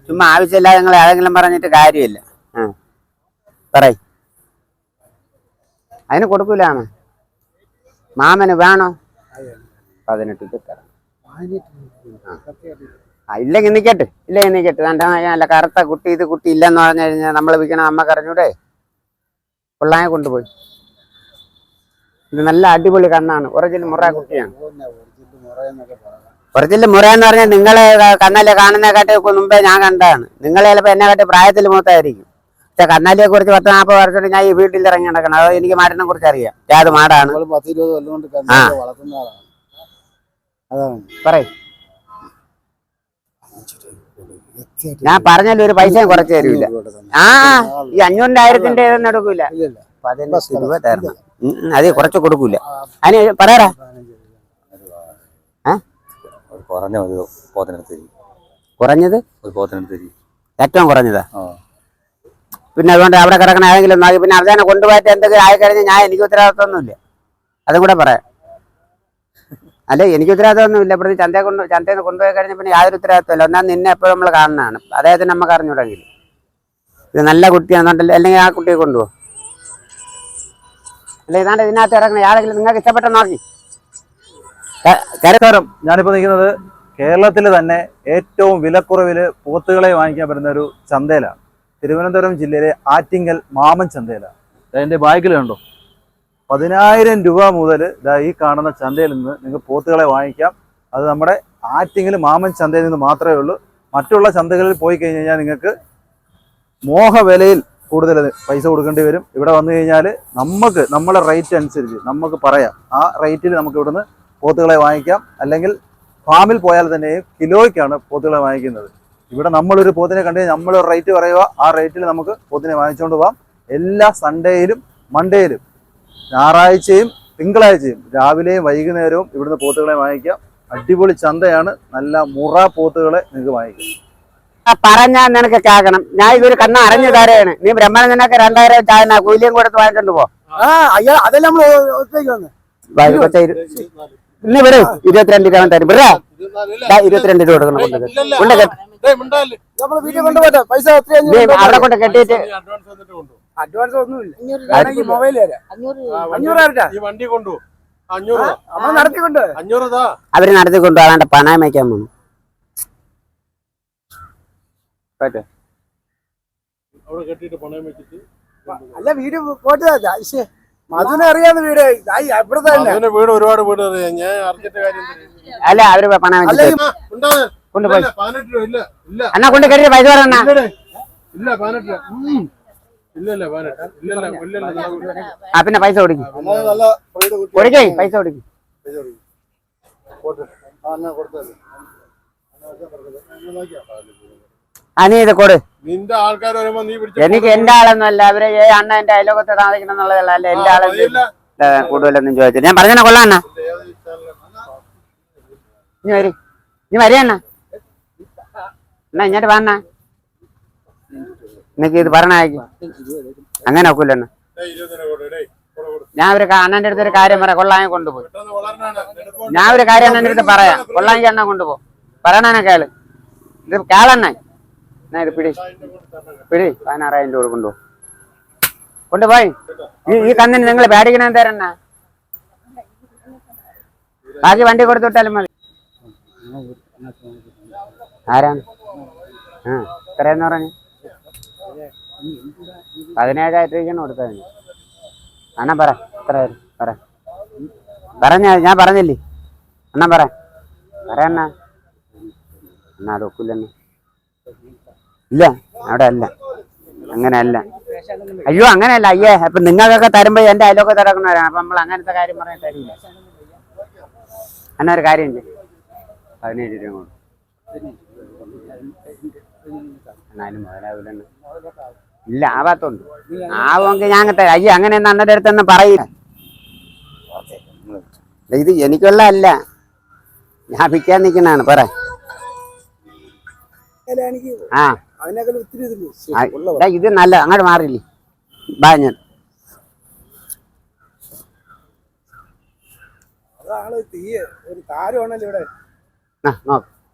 ചുമ്മാ ആവശ്യമില്ലാതെ നിങ്ങൾ ഏതെങ്കിലും പറഞ്ഞിട്ട് കാര്യമില്ല പറയ് അതിന് കൊടുക്കൂലാണ് മാമന് വേണോ പതിനെട്ട് തരണം ഇല്ലെങ്കിൽ നിൽക്കട്ടെ ഇല്ലെങ്കിൽ നിൽക്കട്ടെ തന്റെ അല്ല കറുത്ത കുട്ടി ഇത് കുട്ടി ഇല്ലെന്ന് പറഞ്ഞു കഴിഞ്ഞാൽ നമ്മൾ വിൽക്കണം അമ്മ കറിഞ്ഞൂടെ പിള്ളായെ കൊണ്ടുപോയി ഇത് നല്ല അടിപൊളി കണ്ണാണ് ഒറിജിനൽ മുറ കുട്ടിയാണ് ഒറിജിനൽ മുറ എന്ന് പറഞ്ഞാൽ നിങ്ങളെ കണ്ണാലെ കാണുന്നതിനെക്കാട്ടി മുമ്പേ ഞാൻ കണ്ടതാണ്. നിങ്ങൾ ചിലപ്പോൾ എന്നെക്കാട്ടി പ്രായത്തിൽ മൂത്തായിരിക്കും. പക്ഷെ കണ്ണാലിയെ കുറിച്ച് പത്ത് നാൽപ്പത് വർഷം ഞാൻ ഈ വീട്ടിൽ ഇറങ്ങി നടക്കണം അത് എനിക്ക് മാടിനെ കുറിച്ച് അറിയാം. ഏത് മാടാണ്. പറയും. ഞാൻ പറഞ്ഞാലും ഒരു പൈസയും കുറച്ച് തരൂല. ആ ഈ അഞ്ഞൂറിന്റെ ആയിരത്തിന്റെ ഇതൊന്നും എടുക്കൂല. പതിനഞ്ച് രൂപ തരണം. അത് കുറച്ച് കൊടുക്കൂല. അതിന് പറയാ കുറഞ്ഞ ഒരു പോത്തിനെടുത്ത് തരും. കുറഞ്ഞത്? ഒരു പോത്തിനെടുത്ത് തരും. ഏറ്റവും കുറഞ്ഞതാ? ആ. പിന്നെ അതുകൊണ്ട് അവിടെ കിടക്കണ ആരെങ്കിലും നോക്കി പിന്നെ അവസാനം കൊണ്ടുപോയിട്ട് എന്തെങ്കിലും ആയി കഴിഞ്ഞാൽ ഞാൻ എനിക്ക് ഉത്തരവാദിത്തമൊന്നുമില്ല അതും കൂടെ പറയാം. അല്ല? എനിക്ക് ഉത്തരവാദിത്വമൊന്നുമില്ല. ഇവിടുന്ന് ചന്തയെ കൊണ്ട് ചന്തയിൽ നിന്ന് കൊണ്ടുപോയി കഴിഞ്ഞാൽ പിന്നെ യാതൊരു ഉത്തരവാദിത്വമില്ല ഒന്നാം നിന്നെ എപ്പോഴും നമ്മൾ കാണുന്നതാണ്. അദ്ദേഹത്തിന് നമുക്ക് അറിഞ്ഞുകൂടെങ്കിൽ ഇത് നല്ല കുട്ടിയാണെന്നുണ്ടല്ലോ അല്ലെങ്കിൽ ആ കുട്ടിയെ കൊണ്ടുപോകും. അല്ല? ഇതാണ്ട് ഇതിനകത്ത് ഇറങ്ങണ ആരെങ്കിലും നിങ്ങൾക്ക് ഇഷ്ടപ്പെട്ട നോക്കി നമസ്കാരം ഞാനിപ്പോൾ നിൽക്കുന്നത് കേരളത്തിൽ തന്നെ ഏറ്റവും വിലക്കുറവിൽ പോത്തുകളെ വാങ്ങിക്കാൻ പറ്റുന്ന ഒരു ചന്തയിലാണ്. തിരുവനന്തപുരം ജില്ലയിലെ ആറ്റിങ്ങൽ മാമൻ ചന്തയിലാണ്. എന്റെ ബാഗിൽ കണ്ടോ? പതിനായിരം രൂപ മുതൽ ഇതാ ഈ കാണുന്ന ചന്തയിൽ നിന്ന് നിങ്ങൾക്ക് പോത്തുകളെ വാങ്ങിക്കാം. അത് നമ്മുടെ ആറ്റിങ്ങൽ മാമൻ ചന്തയിൽ നിന്ന് മാത്രമേ ഉള്ളൂ. മറ്റുള്ള ചന്തകളിൽ പോയി കഴിഞ്ഞ് കഴിഞ്ഞാൽ നിങ്ങൾക്ക് മോഹ വിലയിൽ കൂടുതൽ പൈസ കൊടുക്കേണ്ടി വരും. ഇവിടെ വന്നു കഴിഞ്ഞാൽ നമുക്ക് നമ്മുടെ റേറ്റ് അനുസരിച്ച് നമുക്ക് പറയാം. ആ റേറ്റിൽ നമുക്ക് ഇവിടുന്ന് പോത്തുകളെ വാങ്ങിക്കാം. അല്ലെങ്കിൽ ഫാമിൽ പോയാൽ തന്നെ കിലോയ്ക്കാണ് പോത്തുകളെ വാങ്ങിക്കുന്നത്. ഇവിടെ നമ്മളൊരു പോത്തിനെ കണ്ടു കഴിഞ്ഞാൽ നമ്മൾ റേറ്റ് പറയുക ആ റേറ്റിൽ നമുക്ക് പോത്തിനെ വാങ്ങിച്ചുകൊണ്ട് പോകാം എല്ലാ സൺഡേയിലും മൺഡേയിലും ഞായറാഴ്ചയും തിങ്കളാഴ്ചയും രാവിലെയും വൈകുന്നേരവും ഇവിടുന്ന് പോത്തുകളെ വാങ്ങിക്കാം. അടിപൊളി ചന്തയാണ്. നല്ല മുറ പോത്തുകളെ നിങ്ങൾക്ക് വാങ്ങിക്കാം. പറഞ്ഞാ നിനക്ക് കേൾക്കണം. ഞാൻ ഇതൊരു കണ്ണ അറിഞ്ഞു തരാണ് നീ ബ്രഹ്മണൻ നിനക്ക് രണ്ടായിരം ചായന കൂലിയും കൊടുത്ത് വാങ്ങിക്കൊണ്ട് പോ. ആ അയ്യാ അതെല്ലാം നമ്മൾ ഇന്ന് ഇവിടെ ഇരുപത്തിരണ്ട് രൂപ തരും. ഇവിടെ ഇരുപത്തിരണ്ട് രൂപ കൊടുക്കണം കൊണ്ട് അവിടെ കൊണ്ട് കെട്ടിയിട്ട് അഡ്വാൻസ് ഒന്നുമില്ല. മൊബൈൽ അഞ്ഞൂറ് വണ്ടി കൊണ്ടു അഞ്ഞൂറ്. നമ്മൾ നടത്തിക്കൊണ്ട് അഞ്ഞൂറ് താ അവർ നടത്തി കൊണ്ടു അതാണ്ട് പണയം വയ്ക്കാൻ പോകും അല്ല വീട് പോട്ടതാ മധുനെ അറിയാവുന്ന വീട്. ആയി, ഇവിടുത്തെ തന്നെ. വീട് ഒരുപാട് വീട് അറിയാം ഞാൻ അറിഞ്ഞിട്ട് കാര്യം അല്ല അവർ പണം. കൊണ്ടുപോയി ഇല്ല, രൂപ ഇല്ല ഇല്ല. എന്നാ കൊണ്ട് കെട്ടിട്ട് പൈസ പറഞ്ഞ. ഇല്ല പതിനെട്ട് ആ പിന്നെ പൈസ കൊടുക്കും. കൊടുക്കേ. പൈസ കൊടുക്കും. പോട്ടെ ആ എന്നാ കൊടുത്തത് ആ നീ ഇത് കൊടു. നിന്റെ ആൾക്കാർ വരുമ്പോ നീ പിടിച്ച എനിക്ക് എന്റെ ആളൊന്നും അല്ല. അവർ ഏ അണ്ണ എന്റെ അയലോകത്ത് താമസിക്കണം എന്നുള്ളതല്ല എന്റെ ആളെ കൂടുതലൊന്നും ചോദിച്ചില്ല. ഞാൻ പറഞ്ഞ കൊള്ളാണ്ണ ഇനി വരി. ഇനി വരികണ്ണ എന്നാ ഇങ്ങോട്ട് അണ്ണ. എനിക്ക് ഇത് പറഞ്ഞയക്ക് അങ്ങനെ കൊടു. ഞാൻ ഒരു അണ്ണന്റെ അടുത്ത് ഒരു കാര്യം പറയാം. കൊള്ളാൻ കൊണ്ടുപോയി. ഞാൻ ഒരു കാര്യം അണ്ണന്റെ അടുത്ത് പറയാം. കൊള്ളാൻ അണ്ണ കൊണ്ടുപോ. പറയണ കേൾ. ഇത് കേളണ്ണ എന്നാ ഇത് പിടി. പിടി പതിനാറായിരം രൂപ കൊണ്ടു കൊണ്ടുപോയി ഈ ഈ കന്നിന് നിങ്ങൾ പേടിക്കണ തരണ്ണ ബാക്കി വണ്ടി കൊടുത്തുവിട്ടാലും മതി. ആരാണ്? ആ എത്രയെന്ന് പറഞ്ഞു? പതിനേഴായിരം രൂപയ്ക്കാണ് കൊടുത്തത്. അണ്ണൻ പറ എത്ര പറ. പറഞ്ഞ ഞാൻ പറഞ്ഞില്ലേ? അണ്ണൻ പറ. പറയണ്ണ എന്നാ അത് ഒക്കില്ലെന്ന്. ഇല്ല അവിടെ അല്ല. അങ്ങനെ അല്ല. അയ്യോ അങ്ങനെയല്ല അയ്യേ അപ്പൊ നിങ്ങൾക്കൊക്കെ തരുമ്പോ എന്റെ അയലൊക്കെ തിരക്കുന്നവരാണ്. അപ്പൊ നമ്മൾ അങ്ങനത്തെ കാര്യം പറയാൻ തരില്ല എന്നാ ഒരു കാര്യം ചെയ്യ്. പതിനേഴ് രൂപ കൊണ്ട്. എന്നാലും മുതലാവില്ല ഇല്ല ആവാത്തുണ്ട്. ആവുമെങ്കിൽ ഞാൻ അങ്ങനത്തെ അയ്യോ അങ്ങനെ അണ്ണന്റെ അടുത്തൊന്നും പറയില്ല. ഇത് എനിക്കുള്ള അല്ല. ഞാൻ വിൽക്കാൻ നിൽക്കുന്നതാണ്. പറ. ആ. ഇത് നല്ല അങ്ങോട്ട് മാറില്ലേ ബാ ഞാൻ.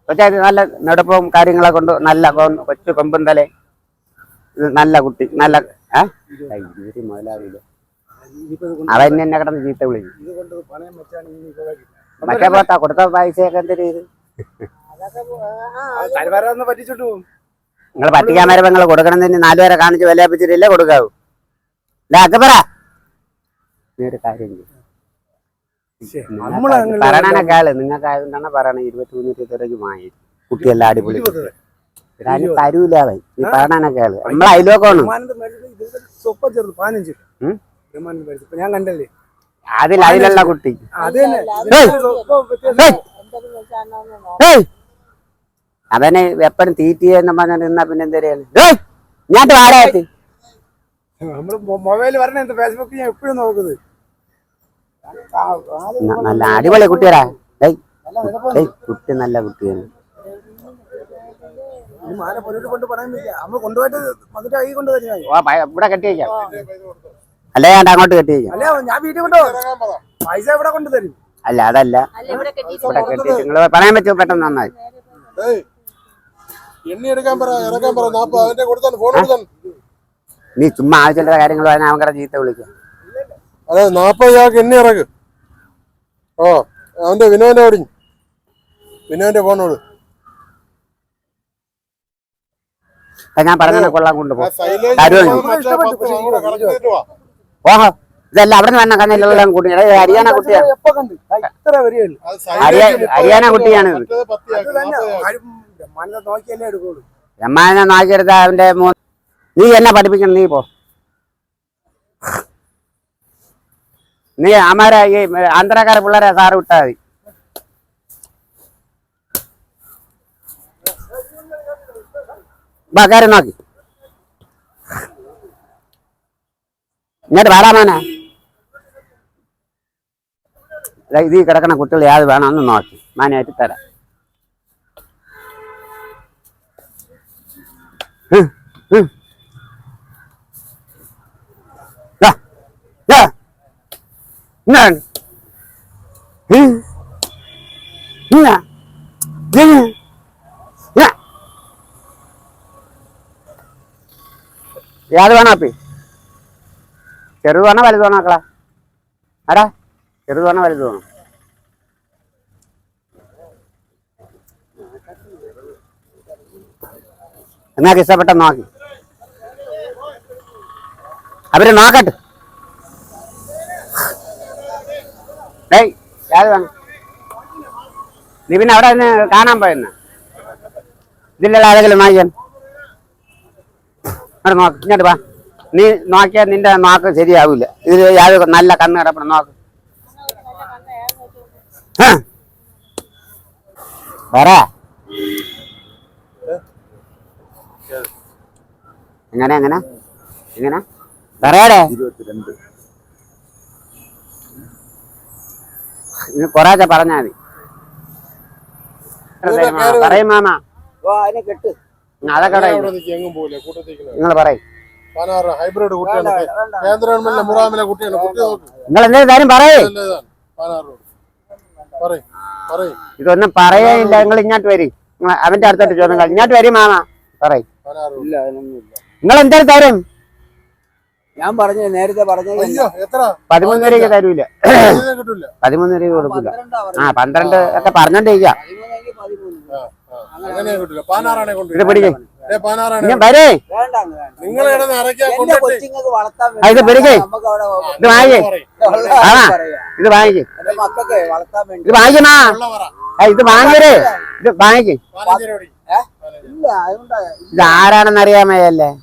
പക്ഷേ നല്ല നെടുപ്പവും കാര്യങ്ങളെ കൊണ്ട് നല്ല കൊച്ചു കൊമ്പും തലേ. നല്ല കുട്ടി നല്ല ഏ ഇവർ മുതലാവില്ല ഇത് അവൻ എന്നെ കിടന്ന് ചീത്ത വിളിക്കും. ഇത്. മറ്റേ പോത്താ കൊടുത്ത പൈസയൊക്കെ എന്തൊരു അത് പറ്റിച്ചിട്ട്. പോകും നിങ്ങൾ പറ്റിക്കാൻ വരുമ്പോ നിങ്ങൾ നാലു നാലുപേരെ കാണിച്ച് വിലയപ്പിച്ചിട്ടില്ലേ കൊടുക്കാവൂ. അല്ല അക്കപ്പറ നീ ഒരു കാര്യം പറയണേക്കാൾ നിങ്ങൾക്ക് ആയതുകൊണ്ടാണ് പറയണേ ഇരുപത്തി മൂന്ന് ഇരുപത്തി വാങ്ങി കുട്ടിയെല്ലാം അടിപൊളി തരൂല അവൻ. മേടിച്ചത് ഇപ്പൊ ഞാൻ കണ്ടല്ലേ? അതിൽ അതിലുള്ള കുട്ടി. അവനെ എപ്പോഴും തീറ്റിയെന്ന് പറഞ്ഞ നിന്നാ പിന്നെ എന്തേലും ഞാൻ വാടകത്തി നമ്മൾ മൊബൈൽ വരണ ഫേസ്ബുക്ക് ഞാൻ എപ്പോഴും നോക്കുന്നത്. നല്ല അടിപൊളി ഏയ് കുട്ടി നല്ല കുട്ടിയാണ്. ഇവിടെ കെട്ടിയേക്കാം അല്ലേ ഞാൻ അങ്ങോട്ട് കെട്ടിയേക്കാം അല്ല ഞാൻ വീട്ടിൽ കൊണ്ടുപോകും പൈസ ഇവിടെ കൊണ്ട് തരും. അല്ല അതല്ല. ഇവിടെ കെട്ടി നിങ്ങൾ പറയാൻ പറ്റുമോ? പെട്ടെന്ന് നന്നായി. എണ്ണി എടുക്കാൻ പറ ഇറക്കാൻ പറ നാപ്പത് അവന്റെ ഫോൺ നീ ചുമ്മാ ആവശ്യമുള്ള കാര്യങ്ങൾ പറഞ്ഞാൽ അവൻ ചീത്ത വിളിക്കാം. അതെ നാപ്പത് ചാക്ക് എണ്ണി ഇറക്ക്. ഓ അവന്റെ വിനോന്റെ ഓടി. വിനോന്റെ ഫോണോട് ഞാൻ പറഞ്ഞ കൊള്ളാൻ കൊണ്ടുപോകും ഓഹോ ഇതല്ല അവിടെ നിന്ന് വന്ന ഹരിയാന ഹരിയാന കുട്ടിയാണ്. എമ്മാനെ നോക്കിയെടുത്ത അവന്റെ നീ എന്നെ പഠിപ്പിക്കണം നീ പോ. നീ അമാര ഈ ആന്ധ്രാക്കാര പിള്ളേരെ സാറ് വിട്ടാ മതി. ബാ കയറി നോക്കി. എന്നിട്ട് വേടാ മോനെ. ഇത് കിടക്കണ കുട്ടികൾ യാത് വേണമെന്ന് നോക്കി. മാനായിട്ട് തരാം യാത് വേണാപ്പി ചെറുത് വേണോ വലുത് വേണോ മക്കളാ? ആടാ ചെറുത് വേണോ വലുത് വേണോ നിങ്ങൾക്ക് ഇഷ്ടപ്പെട്ട നോക്കി. അവർ നോക്കട്ടെ. ഡേയ് യാത് വേണം നീ പിന്നെ അവിടെ നിന്ന് കാണാൻ പോയെന്ന്? ഇതിലുള്ള ആരെങ്കിലും നോക്കിയാൻ അവിടെ നോക്ക് ഇങ്ങോട്ട് വാ. നീ നോക്കിയാൽ നിന്റെ നോക്ക് ശരിയാവില്ല ഇതിൽ യാതൊരു നല്ല കണ്ണ് കിടപ്പണം നോക്ക്. പറ എങ്ങനെ എങ്ങനെ? എങ്ങനെ? പറയാടേ ഇനി കൊറാച്ച പറഞ്ഞാ മതി. പറയും മാമ അതൊക്കെ നിങ്ങൾ പറയും. ഹൈബ്രിഡ് കുട്ടിയാണ് കേന്ദ്ര ഗവൺമെന്റിലെ മുറാമിലെ കുട്ടിയാണ്. കുട്ടി നോക്ക്. നിങ്ങൾ എന്തെങ്കിലും കാര്യം പറയേ. ഇതൊന്നും പറയാനില്ല നിങ്ങൾ ഇങ്ങോട്ട് വരും. അവന്റെ അടുത്തോട്ട് ചോദ്യം ഇങ്ങോട്ട് വരും മാമ. പറയും. നിങ്ങൾ എന്തായാലും തരും. ഞാൻ പറഞ്ഞു നേരത്തെ പറഞ്ഞു അയ്യോ എത്ര? പതിമൂന്ന് രൂപയ്ക്ക് തരൂല. പതിമൂന്ന് വരെ കൊടുക്കില്ല ആ പന്ത്രണ്ട് ഒക്കെ കൊണ്ട് ഇത് പിടിക്കേ. ഞാൻ വരേ. വേണ്ട നിങ്ങൾ കിടന്ന് ഇറക്കിയാ കൊണ്ടിട്ട് കൊച്ചിങ്ങൾക്ക് വളർത്താൻ ഇത് പിടിക്ക്. ഇത് വാങ്ങിക്കേ ആ. ഇത് വാങ്ങിക്കേ വളർത്താൻ വേണ്ടി. ഇത് വാങ്ങിക്കണാ ഇത് വാങ്ങിക്കേ ഇത് വാങ്ങിക്കേ ഇത് ആരാണെന്ന് അറിയാമയല്ലേ ഞാൻ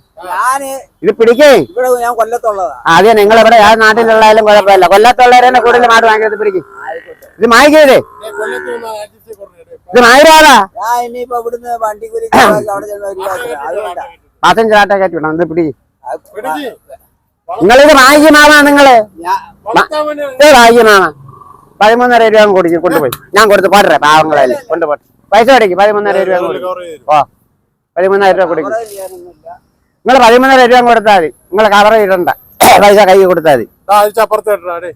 ഇത് പിടിക്കേ. ഇവിടെ ഞാൻ കൊല്ലത്തുള്ളതാ. അതെ നിങ്ങൾ ഇവിടെ ആ നാട്ടിലുള്ളതായാലും കുഴപ്പമില്ല. കൊല്ലത്തുള്ളവരെ കൂടുതൽ മാട് വാങ്ങിയത് പിടിക്കും. ഇത് മായിക്കേ. ഇത് മായിരാതാ. ഞാൻ ഇനിയിപ്പോ ഇവിടുന്ന് വണ്ടി കുരി പത്തൻ ചാട്ട കയറ്റി വിടാം ഇത് പിടിക്ക്. നിങ്ങളിത് വാങ്ങിക്കും മാമാ നിങ്ങൾ. വാങ്ങിക്കും മാമാ. പതിമൂന്നര രൂപ കൊടുക്കും കൊണ്ടുപോയി. ഞാൻ കൊടുത്ത് പോട്ടെ പാവങ്ങളല്ലേ? കൊണ്ടുപോട്ടെ. പൈസ കൊടുക്കും പതിമൂന്നര രൂപ കൊടുക്കും. ഓ പതിമൂന്നായിരം രൂപ കൊടുക്കും. നിങ്ങൾ പതിമൂന്നര രൂപ കൊടുത്താൽ മതി. നിങ്ങൾ കവർ ഇടണ്ട. പൈസ കൈ കൊടുത്താൽ മതി. അപ്പുറത്ത് ഇടടാ, ഡേ.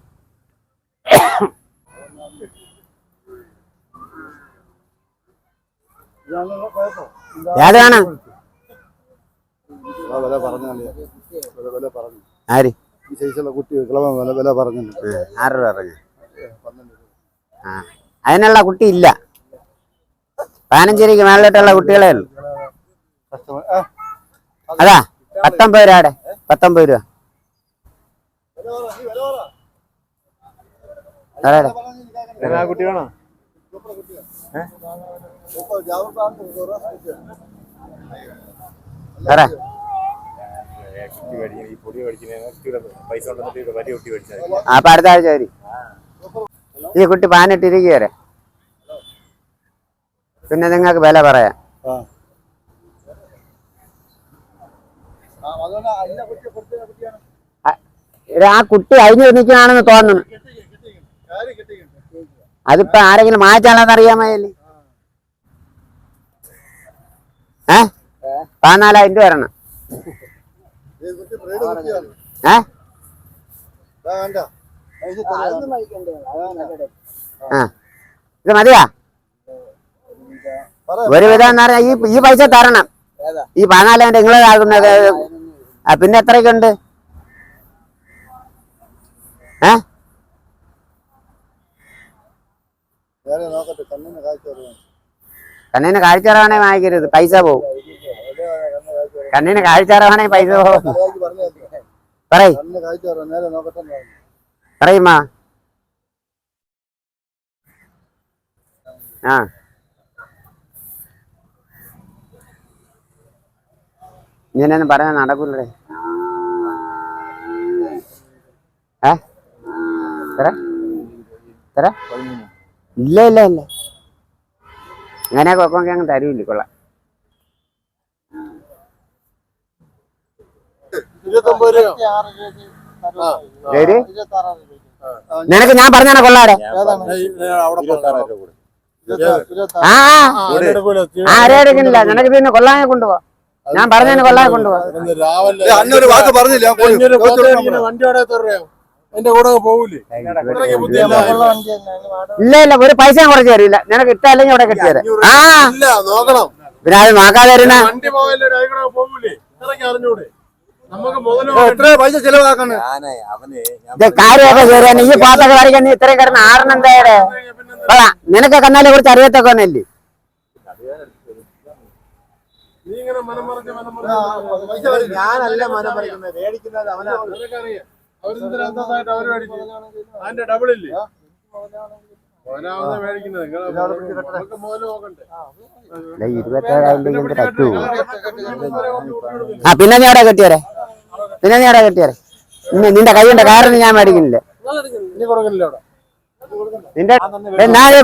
ഏതാണ്? ആര്? ആറ് രൂപ പറഞ്ഞു. ആ അതിനുള്ള കുട്ടി ഇല്ല. പതിനഞ്ചരക്ക് മേളിലോട്ടുള്ള കുട്ടികളെ ഉള്ളു. അതാ പത്തൊമ്പത് രൂപയുടെ. പത്തൊമ്പത് രൂപ. കുട്ടി വേണോ? സാറേ അപ്പൊ അടുത്ത ആഴ്ച വരും. ഈ കുട്ടി പാനിട്ടിരിക്കുകയല്ലേ പിന്നെ നിങ്ങൾക്ക് വില പറയാം. ആ, കുട്ടി അഴിഞ്ഞു നിൽക്കുകയാണെന്ന് തോന്നുന്നു. അതിപ്പോ ആരെങ്കിലും മാറ്റാണെന്ന് അറിയാമല്ലേ ഏ? പതിനാലായിരം രൂപ വരണം ഏ? ആ ഇത് മതിയാ? ഒരു വിധം എന്ന് പറഞ്ഞാൽ ഈ ഈ പൈസ തരണം. ഈ പതിനാലായിരം നിങ്ങൾ ആകുന്നത് ആ പിന്നെ എത്രയൊക്കെ ഉണ്ട്? ഏ? കണ്ണിന് കാഴ്ചറവാണെ വാങ്ങിക്കരുത് പൈസ പോവും. കണ്ണിന് കാഴ്ചറവാണെ പൈസ പോവും. പറയ്. പറയുമ്മാ ആ. ഇങ്ങനെയൊന്നും പറയാൻ നടക്കൂലേ ഏ എത്ര എത്ര ഇല്ല ഇല്ല ഇല്ല അങ്ങനെ കൊക്കൊക്കെ അങ്ങ് തരൂല്ലേ കൊള്ളാം നിനക്ക് ഞാൻ പറഞ്ഞാണ് കൊള്ളാടെ ആ ആ ആരെ എടുക്കുന്നില്ല നിനക്ക് പിന്നെ കൊള്ളാനെ കൊണ്ടുപോ ഞാൻ പറഞ്ഞതിന് കൊള്ളാതെ കൊണ്ടുപോ രാവിലെ അന്നൊരു വാക്ക് പറഞ്ഞില്ല ഞാൻ വണ്ടിയോടെ എത്ര എന്റെ കൂടെ പോകൂലേ. ഇല്ല ഇല്ല ഒരു പൈസ കുറച്ച് തരില്ല. നിനക്ക് ഇട്ടല്ലെങ്കിൽ ഇവിടെ കിട്ടിയത് ആ. ഇല്ല നോക്കണം. പിന്നെ അത് നോക്കാതെ തരുന്ന വണ്ടി പോകൂലേ അറിഞ്ഞൂടെ? നമുക്ക് മുതൽ എത്ര പൈസ ചെലവാക്കണേ ഞാനേ അവന് ഞാൻ ഇത് കാര്യമൊക്കെ ശരിയാണ് ഈ പാത്തൊക്കെ വരയ്ക്കാൻ നീ ഇത്രയും കിടന്ന് ആറണം എന്തായാലേ കൊള്ളാം. നിനക്ക് കന്നാലെ കുറിച്ച് അറിയത്തൊക്കെ ഒന്നല്ലേ നീ ഇങ്ങനെ മനം മറിച്ച് മനം മറിച്ച് ഞാനല്ല മനം പറിക്കുന്നത് മേടിക്കുന്നത് അവനാണ്. അവർ ആ. പിന്നെ നീ അവിടെ കെട്ടിയാരെ പിന്നെ നീ അവിടെ കെട്ടിയാരെ നിന്റെ കൈയുടെ കാരണം ഞാൻ മേടിക്കുന്നില്ല. നിന്റെ നാളെ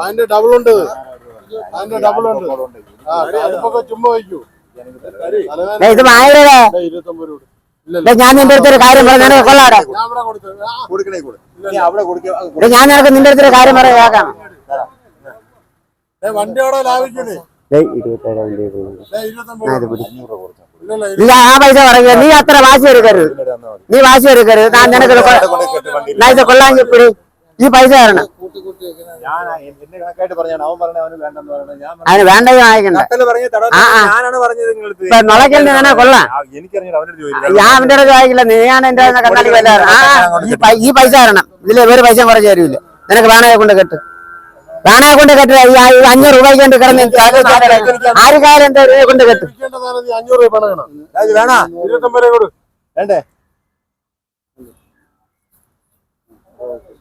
അതിന്റെ ഡബിൾ ഉണ്ട്. അതിന്റെ ഡബിൾ ഉണ്ട് ആ അടുപ്പൊക്കെ ചുമ്മാ വയ്ക്കൂ ഇത് മായരേ ഇരുപത്തൊമ്പത് രൂപ ഞാൻ നിന്റെ അടുത്തൊരു കാര്യം പറഞ്ഞു കൊള്ളാടെ ഞാൻ നിനക്ക് നിന്റെ അടുത്തൊരു കാര്യം പറയാം ഏ, വണ്ടിയോടെ ലാഭിക്കണേ നീ ആ പൈസ പറയുക നീ അത്ര വാശി എടുക്കരുത് നീ വാശി എടുക്കരുത് ഞാൻ നിനക്ക് കൊള്ളാൻ പിടി ഈ പൈസ തരണം. ഞാൻ എന്റെ പറഞ്ഞാണ്. അവൻ പറഞ്ഞ അവന് വേണ്ടത് വാങ്ങിക്കണ്ട ഇപ്പൊ നുളയ്ക്കലിന് വേണേ കൊള്ളാം. ഞാൻ അവന്റെ അടുത്ത് വാങ്ങിക്കില്ല നീയാണ് എന്റെ കണ്ണാടി വില ഈ പൈസ തരണം. ഇതിൽ ഒരു പൈസ കുറച്ച് തരൂല. നിനക്ക് വേണയെ കൊണ്ട് കെട്ട്. വേണയെ കൊണ്ട് കെട്ട്. അഞ്ഞൂറ് രൂപയ്ക്ക് കൊണ്ട് കിടന്ന് ആരുകാരം എന്താ കൊണ്ട് കെട്ട്? അഞ്ഞൂറ് രൂപ വേണം. ഇരുപത്തൊമ്പത് രൂപ കൊടു വേണ്ടേ ഇതാ മച്ചാ അവന്റെ ഡേയ്, ഇത് അങ്ങനെ ഡേയ്, ഡേയ്, അത് അത് അത് പോട്ടെ. ഞാൻ ഇപ്പൊ നിന്റെ അടുത്ത് ഒരു കാര്യം ഞാൻ ഒരു കാര്യം അങ്ങനെ നടക്കൂല ഇരുപത്തൊമ്പത്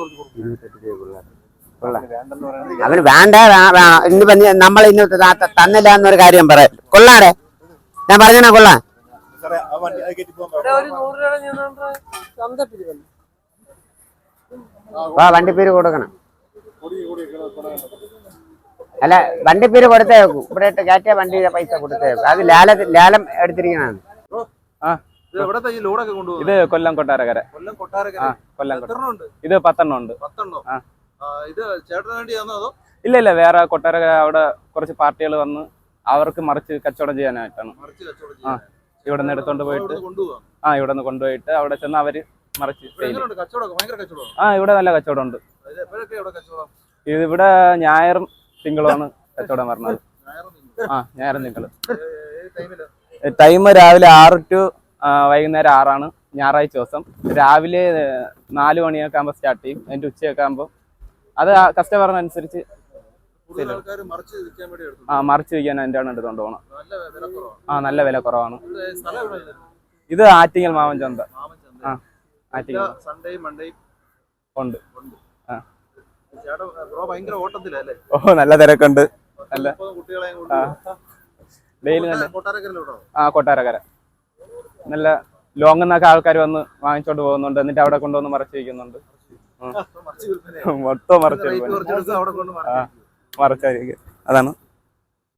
കൊടുത്ത് കൊടുക്കും. അവന്റെ അവന് വേണ്ട ഇന്ന് നമ്മൾ ഇന്ന് തന്നില്ല എന്നൊരു കാര്യം പറയാം. കൊള്ളാടെ? ഞാൻ പറഞ്ഞാ കൊള്ളാം. വണ്ടിപ്പേര് കൊടുക്കണം. അല്ല വണ്ടി വണ്ടിപ്പേര് കൊടുത്തേക്കും ഇവിടെ കയറ്റിയ വണ്ടിയുടെ പൈസ കൊടുത്തേക്കും അത് ലാല ലാലം എടുത്തിരിക്കണതാണ്. ഇത് കൊല്ലം കൊട്ടാരക്കര. കൊല്ലം കൊട്ടാരക്കര. കൊല്ലം ഉണ്ട്? ഇത് പത്തെണ്ണം? ഉണ്ട് ഇത് ഇല്ല ഇല്ല വേറെ കൊട്ടാരക്കര അവിടെ കുറച്ച് പാർട്ടികൾ വന്ന് അവർക്ക് മറിച്ച് കച്ചവടം ചെയ്യാനായിട്ടാണ്. ഇവിടെ നിന്ന് എടുത്തോണ്ട് പോയിട്ട്. ആ ഇവിടെ നിന്ന് കൊണ്ടുപോയിട്ട് അവിടെ ചെന്ന് അവർ മറിച്ച് ആ ഇവിടെ നല്ല കച്ചവടമുണ്ട്. ഇത് എപ്പോഴൊക്കെ ഇവിടെ കച്ചവടം? ഇത് ഇവിടെ ഞായറും തിങ്കളുമാണ് കച്ചവടം പറഞ്ഞത്. ആ ഞായറും തിങ്കൾ ടൈം രാവിലെ ആറ് ടു വൈകുന്നേരം ആറാണ് ഞായറാഴ്ച ദിവസം. രാവിലെ നാല് മണിയൊക്കെ ആകുമ്പോൾ സ്റ്റാർട്ട് ചെയ്യും. അതിന്റെ ഉച്ചയൊക്കെ ആകുമ്പോൾ അത് കസ്റ്റമറിനനുസരിച്ച് ആ മറിച്ച് വയ്ക്കാൻ അതിന്റെ ആണ് എടുത്തോണ്ട് പോകണം ആ നല്ല വില കുറവാണ്. ഇത്? ആറ്റിങ്ങൽ മാവൻ ചന്ത. മാമൻ ചന്ത. ആ, ആറ്റിങ്ങൽ. ഉണ്ട്. ഓ നല്ല തിരക്കുണ്ട്. ആ. ഡെയിലി നല്ല ആ കൊട്ടാരക്കര. നല്ല ലോങ് നിന്നൊക്കെ ആൾക്കാർ വന്ന് വാങ്ങിച്ചോണ്ട് പോകുന്നുണ്ട്. എന്നിട്ട് അവിടെ കൊണ്ടുവന്ന് മറച്ചു വയ്ക്കുന്നുണ്ട് മൊത്തം മറച്ചു. മറച്ചായിരിക്കും. അതാണ്